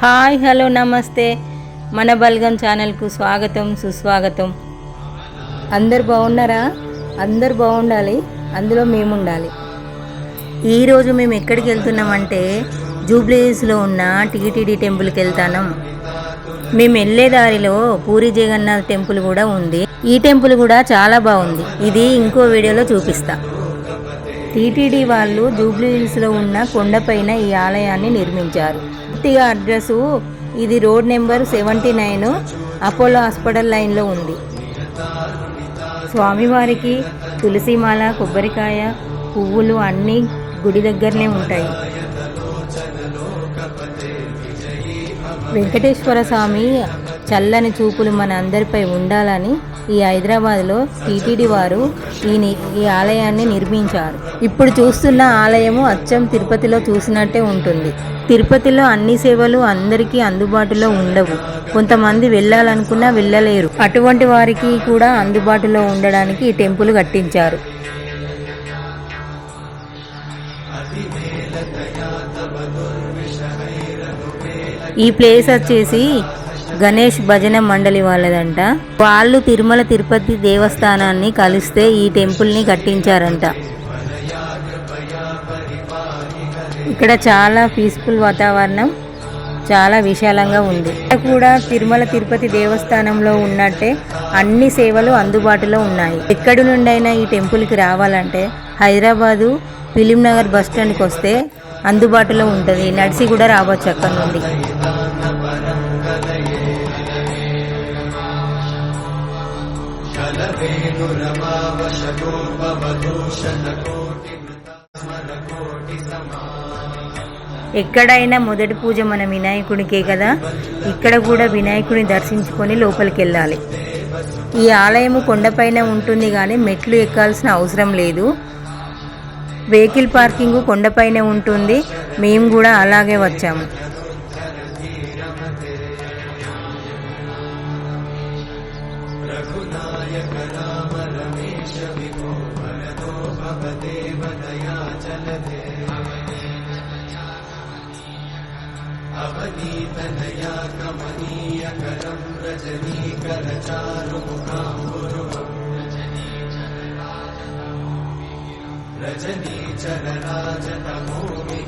Hi hello నమస్తే. మన బల్గం ఛానల్కు స్వాగతం సుస్వాగతం. అందరు బాగున్నారా? అందరు బాగుండాలి. అందులో మేము ఉండాలి ఈరోజు మేము ఎక్కడికి వెళ్తున్నామంటే జూబ్లీస్లో ఉన్న టీటీడీ టెంపుల్కి వెళ్తాను. మేము వెళ్ళే దారిలో పూరి జగన్నాథ్ టెంపుల్ కూడా ఉంది. ఈ టెంపుల్ కూడా చాలా బాగుంది. ఇది ఇంకో వీడియోలో చూపిస్తా. టీటీడీ వాళ్ళు జూబ్లీ హిల్స్లో ఉన్న కొండపైన ఈ ఆలయాన్ని నిర్మించారు. పూర్తిగా అడ్రస్ ఇది road number seventy nine Apollo hospital లైన్లో ఉంది. స్వామివారికి తులసిమాల కొబ్బరికాయ పువ్వులు అన్నీ గుడి దగ్గరనే ఉంటాయి. వెంకటేశ్వర స్వామి చల్లని చూపులు మన అందరిపై ఉండాలని ఈ హైదరాబాద్లో టీటీడీ వారు ఈ ని- ఈ ఆలయాన్ని నిర్మించారు. ఇప్పుడు చూస్తున్న ఆలయము అచ్చం తిరుపతిలో చూసినట్టే ఉంటుంది. తిరుపతిలో అన్ని సేవలు అందరికీ అందుబాటులో ఉండవు. కొంతమంది వెళ్ళాలనుకున్నా వెళ్ళలేరు. అటువంటి వారికి కూడా అందుబాటులో ఉండడానికి ఈ టెంపుల్ కట్టించారు. ఈ ప్లేస్ వచ్చేసి గణేష్ భజన మండలి వాళ్ళదంట. వాళ్ళు తిరుమల తిరుపతి దేవస్థానాన్ని కలిస్తే ఈ టెంపుల్ని కట్టించారంట. ఇక్కడ చాలా పీస్ఫుల్ వాతావరణం చాలా విశాలంగా ఉంది. ఇక్కడ కూడా తిరుమల తిరుపతి దేవస్థానంలో ఉన్నట్టే అన్ని సేవలు అందుబాటులో ఉన్నాయి. ఎక్కడి నుండైనా ఈ టెంపుల్కి రావాలంటే హైదరాబాదు ఫిలిం నగర్ బస్ స్టాండ్కి వస్తే అందుబాటులో ఉంటుంది. నడిచి కూడా రావచ్చు అక్కడ నుండి. ఎక్కడైనా మొదటి పూజ మన వినాయకుడికే కదా? ఇక్కడ కూడా వినాయకుడిని దర్శించుకొని లోపలికి వెళ్ళాలి. ఈ ఆలయము కొండపైన ఉంటుంది కానీ మెట్లు ఎక్కాల్సిన అవసరం లేదు. వెహికల్ పార్కింగ్ కొండపైనే ఉంటుంది. మేము కూడా అలాగే వచ్చాము. रघुनायक राम रमेश विभो भरतो भवतेव दया चलदे अवनीतदया कमनीयकरं रजनीकरजनी चलराजतमोपि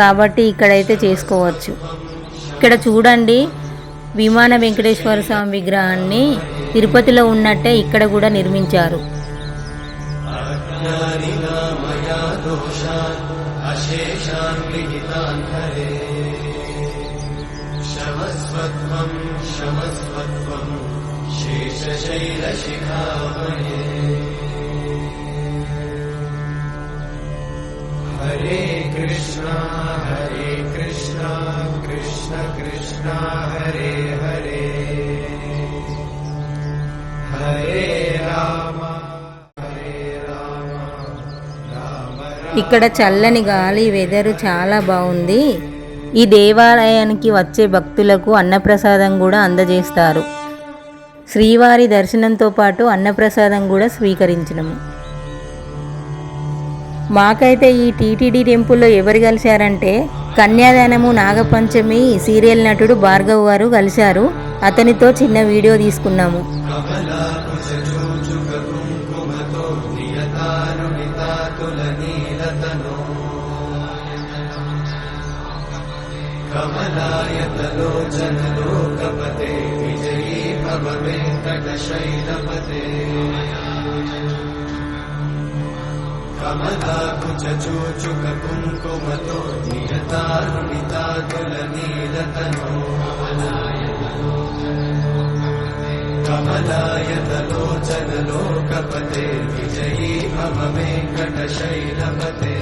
కాబట్టి ఇక్కడైతే చేసుకోవచ్చు. ఇక్కడ చూడండి విమాన వెంకటేశ్వర స్వామి విగ్రహాన్ని తిరుపతిలో ఉన్నట్టే ఇక్కడ కూడా నిర్మించారు. हरे कृष्णा हरे कृष्णा कृष्ण कृष्णा हरे हरे हरे राम हरे राम राम ఇక్కడ చల్లని గాలి వెదరు చాలా బాగుంది ఈ దేవాలయానికి వచ్చే భక్తులకు అన్నప్రసాదం కూడా అందజేస్తారు శ్రీవారి దర్శనంతో పాటు అన్నప్రసాదం కూడా స్వీకరించినము మాకైతే ఈ టీటీడీ టెంపుల్లో ఎవరు కలిశారంటే కన్యాదానము నాగపంచమి సీరియల్ నటుడు భార్గవ్ గారు కలిశారు. అతనితో చిన్న వీడియో తీసుకున్నాము. కమలాయతలో నియతానునితాతులనీలతనో విజయీ భవ వెంకట శైలపతే कमलाकुचोचुकुङ्कुमतो कमलाय दलोचलोकपदेजयेभवे कटशैलपते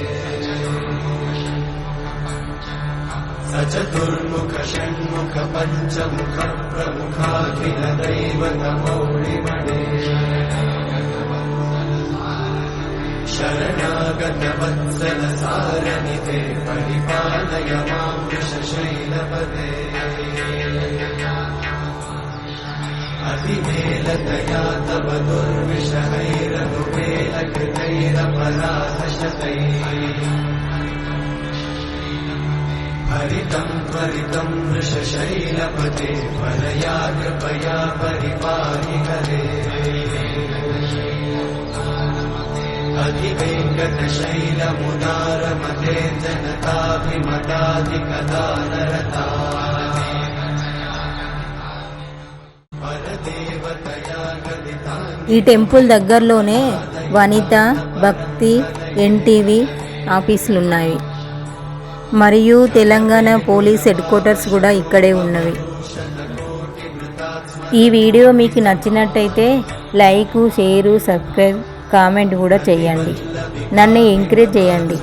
स चतुर्मुख षण्मुख पञ्चमुख पञ्चमुखप्रमुखाभिदैव नमोमणे चरणागदवत्सलसारिते परिपालय मां अतिवेलदया तव दुर्मिषभैर हरितम् त्वरितम् सशतै परया कृपया परिपाहि हरे अधिवेङ्कटशैलमुदारमते जनताभिमताधिकदानरता परदेवतया गदिता ఈ టెంపుల్ దగ్గరలోనే వనిత భక్తి ఎన్టీవీ ఆఫీసులు ఉన్నాయి మరియు తెలంగాణ పోలీస్ హెడ్ క్వార్టర్స్ కూడా ఇక్కడే ఉన్నవి ఈ వీడియో మీకు నచ్చినట్టయితే లైక్ షేరు సబ్స్క్రైబ్ కామెంట్ కూడా చేయండి. నన్ను ఎంకరేజ్ చేయండి.